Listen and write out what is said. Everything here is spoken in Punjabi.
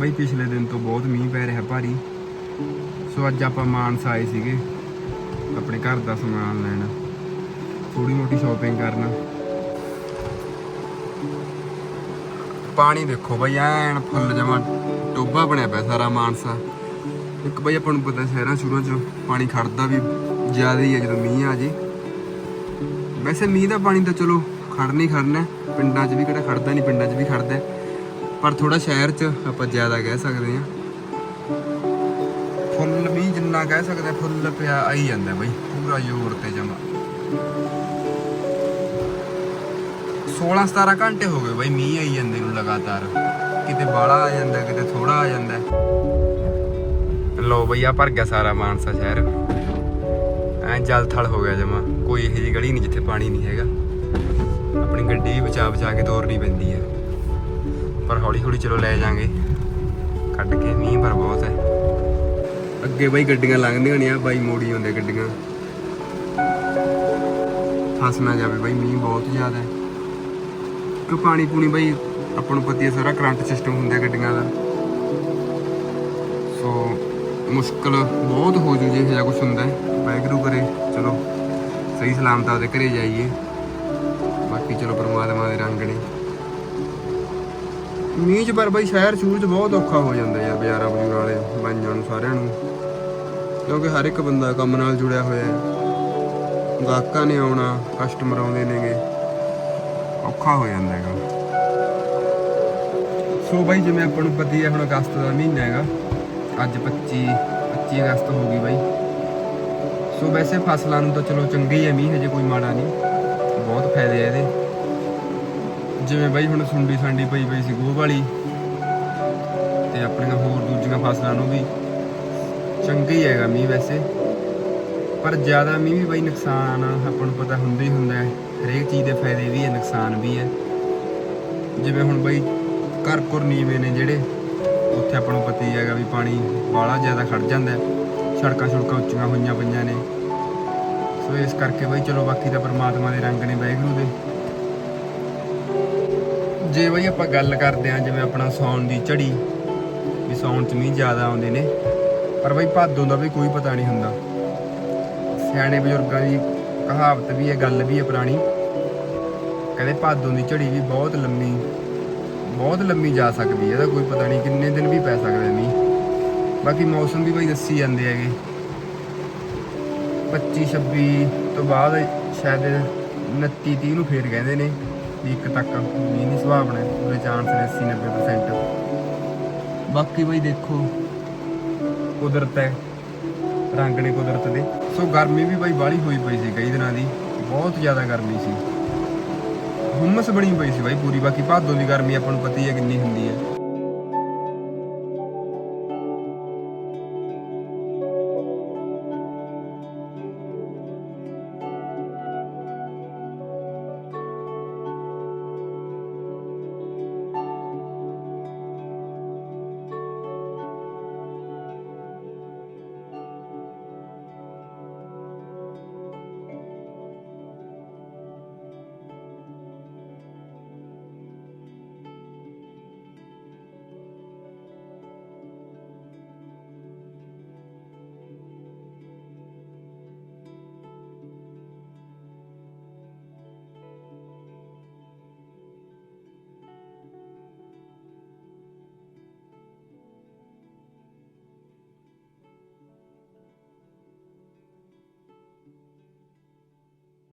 ਬਈ ਪਿਛਲੇ ਦਿਨ ਤੋਂ ਬਹੁਤ ਮੀਂਹ ਪੈ ਰਿਹਾ ਭਾਰੀ। ਸੋ ਅੱਜ ਆਪਾਂ ਮਾਨਸਾ ਆਏ ਸੀਗੇ। ਆਪਣੇ ਘਰ ਦਾ ਸਮਾਨ ਲੈਣ। ਥੋੜੀ ਮੋਟੀ ਸ਼ਾਪਿੰਗ ਕਰਨ। ਪਾਣੀ ਦੇਖੋ ਬਈ, ਐਨ ਫੁੱਲ ਜਮਾ ਟੋਬਾ ਬਣਿਆ ਪਿਆ ਸਾਰਾ ਮਾਨਸਾ। ਇੱਕ ਬਈ ਆਪਾਂ ਨੂੰ ਪਤਾ ਸ਼ਹਿਰਾਂ ਸ਼ੁਰੂ ਚ ਪਾਣੀ ਖੜਦਾ ਵੀ ਜ਼ਿਆਦਾ ਹੀ ਹੈ ਜਦੋਂ ਮੀਂਹ ਆ ਜੇ। ਵੈਸੇ ਮੀਂਹ ਦਾ ਪਾਣੀ ਤਾਂ ਚਲੋ ਖੜਨਾ ਹੀ ਖੜਨਾ ਪਿੰਡਾਂ 'ਚ ਵੀ ਕਿਹੜਾ ਖੜਦਾ ਨਹੀਂ, ਪਿੰਡਾਂ 'ਚ ਵੀ ਖੜਦਾ ਪਰ ਥੋੜਾ ਸ਼ਹਿਰ 'ਚ ਆਪਾਂ ਜ਼ਿਆਦਾ ਕਹਿ ਸਕਦੇ ਹਾਂ। ਫੁੱਲ ਮੀਂਹ ਜਿੰਨਾ ਕਹਿ ਸਕਦੇ ਫੁੱਲ ਪਿਆ ਆਈ ਜਾਂਦਾ ਬਈ, ਪੂਰਾ ਜ਼ੋਰ ਤੇ ਜਮਾ। 16 17 ਘੰਟੇ ਹੋ ਗਏ ਬਈ, ਮੀਂਹ ਆਈ ਜਾਂਦੇ ਨੂੰ ਲਗਾਤਾਰ। ਕਿਤੇ ਬਾੜਾ ਆ ਜਾਂਦਾ, ਕਿਤੇ ਥੋੜਾ ਆ ਜਾਂਦਾ। ਲੋ ਬਈ ਆ ਭਰ ਗਿਆ ਸਾਰਾ ਮਾਨਸਾ ਸ਼ਹਿਰ। ਐ ਜਲ ਥਲ ਹੋ ਗਿਆ ਜਮਾ। ਕੋਈ ਇਹੋ ਜਿਹੀ ਗਲੀ ਨਹੀਂ ਜਿੱਥੇ ਪਾਣੀ ਨਹੀਂ ਹੈਗਾ। ਆਪਣੀ ਗੱਡੀ ਬਚਾ ਬਚਾ ਕੇ ਤੋਰਨੀ ਪੈਂਦੀ ਹੈ। ਪਰ ਹੌਲੀ ਹੌਲੀ ਚਲੋ ਲੈ ਜਾਾਂਗੇ। ਕੱਢ ਕੇ ਮੀਂਹ ਪਰ ਬਹੁਤ ਹੈ। ਅੱਗੇ ਬਈ ਗੱਡੀਆਂ ਲੰਘਦੀਆਂ ਨੇ ਆ, ਬਾਈ ਮੋੜੀ ਹੁੰਦੇ ਗੱਡੀਆਂ। ਫਸ ਨਾ ਜਾਵੇ ਬਾਈ, ਮੀਂਹ ਬਹੁਤ ਜ਼ਿਆਦਾ ਹੈ। ਕਿ ਪਾਣੀ ਪੂਣੀ ਬਾਈ, ਆਪਾਂ ਨੂੰ ਪਤਾ ਹੈ ਸਾਰਾ ਕਰੰਟ ਸਿਸਟਮ ਹੁੰਦਾ ਗੱਡੀਆਂ ਦਾ। ਸੋ, ਮੁਸ਼ਕਲ ਬਹੁਤ ਹੋ ਜੂ ਜੇ ਇਹੋ ਜਿਹਾ ਕੁਝ ਹੁੰਦਾ ਵਾਹਿਗੁਰੂ ਕਰੇ, ਚਲੋ ਸਹੀ ਸਲਾਮਤ ਆਪਦੇ ਘਰੇ ਜਾਈਏ। ਬਾਕੀ ਚਲੋ ਪਰਮਾਤਮਾ ਦੇ ਰੰਗ ਨੇ। ਮੀਂਹ ਚ ਪਰ ਬਈ ਸ਼ਹਿਰ ਸ਼ੂਰ ਚ ਬਹੁਤ ਔਖਾ ਹੋ ਜਾਂਦਾ ਯਾਰ ਬਾਜ਼ਾਰਾਂ ਬਜ਼ੁਰਾਂ ਵਾਲੇ, ਬਾਈਆਂ ਨੂੰ ਸਾਰਿਆਂ ਨੂੰ। ਕਿਉਂਕਿ ਹਰ ਇੱਕ ਬੰਦਾ ਕੰਮ ਨਾਲ ਜੁੜਿਆ ਹੋਇਆ ਹੈ। ਗਾਹਕਾਂ ਨੇ ਆਉਣਾ ਕਸਟਮਰ ਆਉਂਦੇ ਨੇਗੇ। ਔਖਾ ਹੋ ਜਾਂਦਾ ਹੈਗਾ। ਸੋ ਬਾਈ ਜਿਵੇਂ ਆਪਾਂ ਨੂੰ ਪਤਾ ਹੀ ਹੈ, ਹੁਣ ਅਗਸਤ ਦਾ ਮਹੀਨਾ ਹੈਗਾ। ਅੱਜ 25 25 ਅਗਸਤ ਹੋ ਗਈ ਬਾਈ। ਸੋ ਵੈਸੇ ਫਸਲਾਂ ਨੂੰ ਤਾਂ ਚਲੋ ਚੰਗੀ ਹੈ ਮੀਂਹ, ਹਜੇ ਕੋਈ ਮਾੜਾ ਨਹੀਂ। ਬਹੁਤ ਫਾਇਦੇ ਆ ਇਹਦੇ। ਜਿਵੇਂ ਬਾਈ ਹੁਣ ਸੁੰਡੀ ਸਾਂਡੀ ਪਈ ਪਈ ਸੀ ਗੋਹ ਵਾਲੀ ਤੇ ਆਪਣੀਆਂ ਹੋਰ ਦੂਜੀਆਂ ਫਸਲਾਂ ਨੂੰ ਵੀ ਚੰਗਾ ਹੀ ਹੈਗਾ ਮੀਂਹ ਵੈਸੇ। ਪਰ ਜ਼ਿਆਦਾ ਮੀਂਹ ਵੀ ਬਾਈ ਨੁਕਸਾਨ ਆਪਾਂ ਨੂੰ ਪਤਾ ਹੁੰਦਾ ਹੀ ਹੁੰਦਾ ਹੈ। ਹਰੇਕ ਚੀਜ਼ ਦੇ ਫਾਇਦੇ ਵੀ ਹੈ, ਨੁਕਸਾਨ ਵੀ ਹੈ। ਜਿਵੇਂ ਹੁਣ ਬਾਈ ਘਰ ਘਰ ਨੀਵੇਂ ਨੇ ਜਿਹੜੇ, ਉੱਥੇ ਆਪਾਂ ਨੂੰ ਪਤਾ ਹੀ ਹੈਗਾ ਵੀ ਪਾਣੀ ਬਾਹਲਾ ਜ਼ਿਆਦਾ ਖੜ ਜਾਂਦਾ ਸੜਕਾਂ ਸੜਕਾਂ ਉੱਚੀਆਂ ਹੋਈਆਂ ਪਈਆਂ ਨੇ। ਸੋ ਇਸ ਕਰਕੇ ਬਾਈ ਚਲੋ ਬਾਕੀ ਤਾਂ ਪਰਮਾਤਮਾ ਦੇ ਰੰਗ ਨੇ ਵਾਹਿਗੁਰੂ ਦੇ। ਜੇ ਬਈ ਆਪਾਂ ਗੱਲ ਕਰਦੇ ਆਂ ਜਿਵੇਂ ਆਪਣਾ ਸੌਣ ਦੀ ਝੜੀ, ਵੀ ਸੌਣ ਚ ਮੀਂਹ ਜ਼ਿਆਦਾ ਆਉਂਦੇ ਨੇ, ਪਰ ਬਾਈ ਭਾਦੋਂ ਦਾ ਵੀ ਕੋਈ ਪਤਾ ਨਹੀਂ ਹੁੰਦਾ। ਸਿਆਣੇ ਬਜ਼ੁਰਗਾਂ ਦੀ ਕਹਾਵਤ ਵੀ ਹੈ, ਗੱਲ ਵੀ ਹੈ ਪੁਰਾਣੀ। ਕਹਿੰਦੇ ਭਾਦੋਂ ਦੀ ਝੜੀ ਵੀ ਬਹੁਤ ਲੰਮੀ ਬਹੁਤ ਲੰਮੀ ਜਾ ਸਕਦੀ ਹੈ, ਇਹਦਾ ਕੋਈ ਪਤਾ ਨਹੀਂ ਕਿੰਨੇ ਦਿਨ ਵੀ ਪੈ ਸਕਦਾ ਮੀਂਹ। ਬਾਕੀ ਮੌਸਮ ਵੀ ਬਾਈ ਦੱਸੀ ਜਾਂਦੇ ਹੈਗੇ। 25 26 ਤੋਂ ਬਾਅਦ ਸ਼ਾਇਦ 29 30 ਨੂੰ ਫੇਰ ਕਹਿੰਦੇ ਨੇ। ਇੱਕ ਤੱਕ ਮੀਂਹ ਦੀ ਸੰਭਾਵਨਾ ਹੈ ਪੂਰੇ ਚਾਂਸ ਨੇ 80 90% ਬਾਕੀ ਬਾਈ ਦੇਖੋ। ਕੁਦਰਤ ਹੈ ਰੰਗ ਨੇ ਕੁਦਰਤ ਦੇ। ਸੋ ਗਰਮੀ ਵੀ ਬਾਈ ਬਾਹਲੀ ਹੋਈ ਪਈ ਸੀ ਕਈ ਦਿਨਾਂ ਦੀ ਬਹੁਤ ਜ਼ਿਆਦਾ ਗਰਮੀ ਸੀ। ਹੁਮਸ ਬਣੀ ਪਈ ਸੀ ਬਾਈ ਪੂਰੀ ਬਾਕੀ ਭਾਦੋਂ ਦੀ ਗਰਮੀ ਆਪਾਂ ਨੂੰ ਪਤਾ ਹੀ ਹੈ ਕਿੰਨੀ ਹੁੰਦੀ ਹੈ।